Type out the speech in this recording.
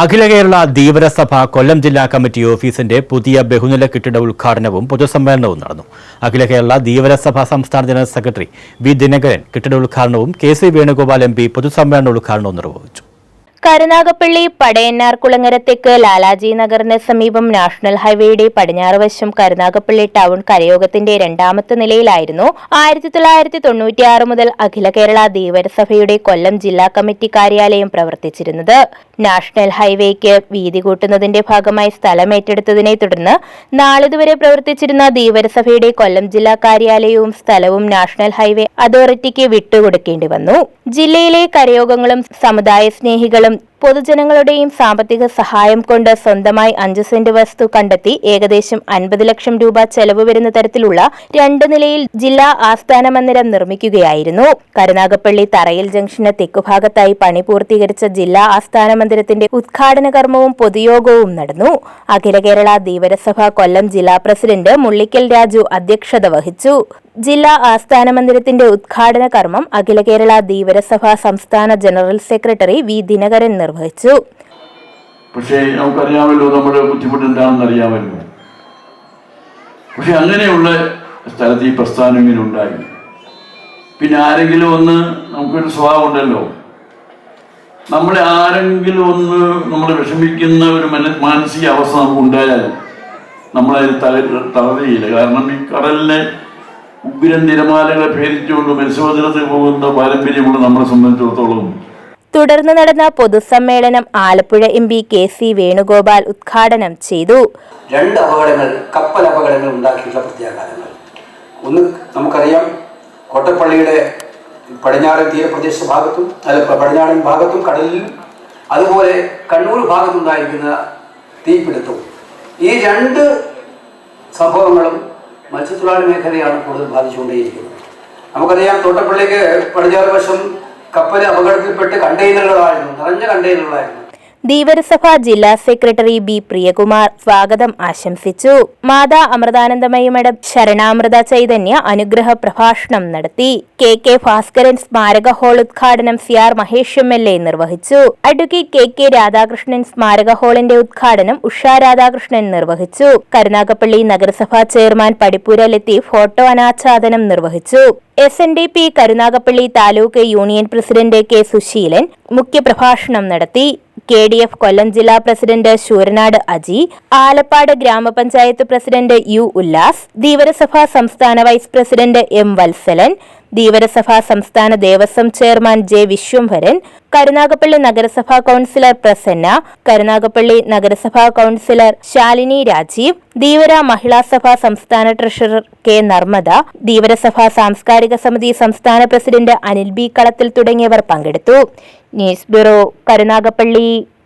അഖില കേരള ധീവരസഭ കൊല്ലം ജില്ലാ കമ്മിറ്റി ഓഫീസിന്റെ പുതിയ ബഹുനില കെട്ടിട ഉദ്ഘാടനവും പൊതുസമ്മേളനവും നടന്നു. അഖില കേരള ധീവരസഭ സംസ്ഥാന ജനറൽ സെക്രട്ടറി വി ദിനകരൻ കെട്ടിട ഉദ്ഘാടനവും K C Venugopal M P പൊതുസമ്മേളന ഉദ്ഘാടനവും നിർവഹിച്ചു. കരുനാഗപ്പള്ളി പടയന്നാർ കുളങ്ങര തെക്ക് ലാലാജി നഗറിന് സമീപം നാഷണൽ ഹൈവേയുടെ പടിഞ്ഞാറ് വശം കരുനാഗപ്പള്ളി ടൗൺ കരയോഗത്തിന്റെ രണ്ടാമത്തെ നിലയിലായിരുന്നു ആയിരത്തി തൊള്ളായിരത്തി തൊണ്ണൂറ്റിയാറ് മുതൽ അഖില കേരള ധീവരസഭയുടെ കൊല്ലം ജില്ലാ കമ്മിറ്റി കാര്യാലയം പ്രവർത്തിച്ചിരുന്നത്. നാഷണൽ ഹൈവേക്ക് വീതി കൂട്ടുന്നതിന്റെ ഭാഗമായി സ്ഥലം ഏറ്റെടുത്തതിനെ തുടർന്ന് നാളിതുവരെ പ്രവർത്തിച്ചിരുന്ന ധീവരസഭയുടെ കൊല്ലം ജില്ലാ കാര്യാലയവും സ്ഥലവും നാഷണൽ ഹൈവേ അതോറിറ്റിക്ക് വിട്ടുകൊടുക്കേണ്ടി വന്നു. ജില്ലയിലെ കരയോഗങ്ങളും സമുദായ സ്നേഹികളും சேலம் പൊതുജനങ്ങളുടെയും സാമ്പത്തിക സഹായം കൊണ്ട് സ്വന്തമായി അഞ്ച് സെന്റ് വസ്തു കണ്ടെത്തി ഏകദേശം അൻപത് ലക്ഷം രൂപ ചെലവ് വരുന്ന തരത്തിലുള്ള രണ്ട് നിലയിൽ ജില്ലാ ആസ്ഥാന മന്ദിരം നിർമ്മിക്കുകയായിരുന്നു. കരുനാഗപ്പള്ളി തറയിൽ ജംഗ്ഷന് തെക്കുഭാഗത്തായി പണി പൂർത്തീകരിച്ച ജില്ലാ ആസ്ഥാന മന്ദിരത്തിന്റെ ഉദ്ഘാടന കർമ്മവും പൊതുയോഗവും നടന്നു. അഖില കേരള ധീവരസഭ കൊല്ലം ജില്ലാ പ്രസിഡന്റ് മുള്ളിക്കൽ രാജു അധ്യക്ഷത വഹിച്ചു. ജില്ലാ ആസ്ഥാന മന്ദിരത്തിന്റെ ഉദ്ഘാടന കർമ്മം അഖില കേരള ധീവരസഭ സംസ്ഥാന ജനറൽ സെക്രട്ടറി വി ദിനകരൻ നിർവഹിച്ചു. പക്ഷേ നമുക്കറിയാമല്ലോ നമ്മുടെ ബുദ്ധിമുട്ട് എന്താണെന്ന് അറിയാമല്ലോ. പക്ഷെ അങ്ങനെയുള്ള സ്ഥലത്ത് ഈ പ്രസ്ഥാനം ഇങ്ങനെ ഉണ്ടായി പിന്നെ ആരെങ്കിലും ഒന്ന് നമുക്കൊരു സ്വഭാവം ഉണ്ടല്ലോ. നമ്മളെ ആരെങ്കിലും ഒന്ന് നമ്മൾ വിഷമിക്കുന്ന ഒരു മന മാനസിക അവസ്ഥ നമുക്ക് ഉണ്ടായാൽ നമ്മളതിൽ തല തളരുകയില്ല. കാരണം ഈ കടലിനെ ഉഗ്രൻ തിരമാലകളെ ഭേദിച്ചുകൊണ്ട് മത്സ്യബന്ധനത്തിൽ പോകുന്ന പാരമ്പര്യമുള്ള നമ്മളെ സംബന്ധിച്ചിടത്തോളം തുടർന്ന് നടന്ന പൊതുസമ്മേളനം Alappuzha M P K C Venugopal ഉദ്ഘാടനം ചെയ്തു. രണ്ട് അപകടങ്ങൾ കപ്പൽ അപകടങ്ങൾ ഉണ്ടാക്കിയിട്ടുള്ള പ്രത്യാഘാതങ്ങൾ. ഒന്ന് നമുക്കറിയാം കോട്ടപ്പള്ളിയുടെ പടിഞ്ഞാറൻ തീരപ്രദേശ ഭാഗത്തും അല്ല പടിഞ്ഞാറൻ ഭാഗത്തും കടലിലും അതുപോലെ കണ്ണൂർ ഭാഗത്തുണ്ടായിരിക്കുന്ന തീപിടുത്തവും. ഈ രണ്ട് സംഭവങ്ങളും മത്സ്യത്തൊഴിലാളി മേഖലയാണ് കൂടുതൽ ബാധിച്ചുകൊണ്ടേയിരിക്കുന്നത്. നമുക്കറിയാം തോട്ടപ്പള്ളിക്ക് പടിഞ്ഞാറ് വശം കപ്പൽ അപകടത്തിൽപ്പെട്ട് കണ്ടെയ്നറുകളായിരുന്നു നിറഞ്ഞ കണ്ടെയ്നറുകളായിരുന്നു. ധീവരസഭ ജില്ലാ സെക്രട്ടറി ബി പ്രിയകുമാർ സ്വാഗതം ആശംസിച്ചു. മാതാ അമൃതാനന്ദമയി മഠം ശരണാമൃത ചൈതന്യ അനുഗ്രഹ പ്രഭാഷണം നടത്തി കെ കെ ഭാസ്കരൻ സ്മാരക ഹാൾ ഉദ്ഘാടനം C R Mahesh M L A നിർവഹിച്ചു. അഡ്വക്കേറ്റ് കെ കെ രാധാകൃഷ്ണൻ സ്മാരക ഹാളിന്റെ ഉദ്ഘാടനം ഉഷ രാധാകൃഷ്ണൻ നിർവഹിച്ചു. കരുനാഗപ്പള്ളി നഗരസഭാ ചെയർമാൻ പടിപ്പൂര ലത്തീഫ് ഫോട്ടോ അനാച്ഛാദനം നിർവഹിച്ചു. S N D P Karunagappally taluk union president K Susheelan മുഖ്യപ്രഭാഷണം നടത്തി കെ ഡി എഫ് കൊല്ലം ജില്ലാ പ്രസിഡന്റ് ശൂരനാട് അജി ആലപ്പാട് ഗ്രാമപഞ്ചായത്ത് പ്രസിഡന്റ് യു ഉല്ലാസ് ധീവരസഭ സംസ്ഥാന vice president M Vatsalan Dheevarasabha സംസ്ഥാന ദേവസ്വം ചെയർമാൻ ജെ വിശ്വംഭരൻ കരുനാഗപ്പള്ളി നഗരസഭാ കൌൺസിലർ പ്രസന്ന കരുനാഗപ്പള്ളി നഗരസഭാ കൌൺസിലർ ശാലിനി രാജീവ് ധീവര മഹിളാ സഭ സംസ്ഥാന ട്രഷറർ കെ നർമ്മദ ധീവരസഭ സാംസ്കാരിക സമിതി സംസ്ഥാന പ്രസിഡന്റ് അനിൽ ബി കളത്തിൽ തുടങ്ങിയവർ പങ്കെടുത്തു. News bureau Karunagappally.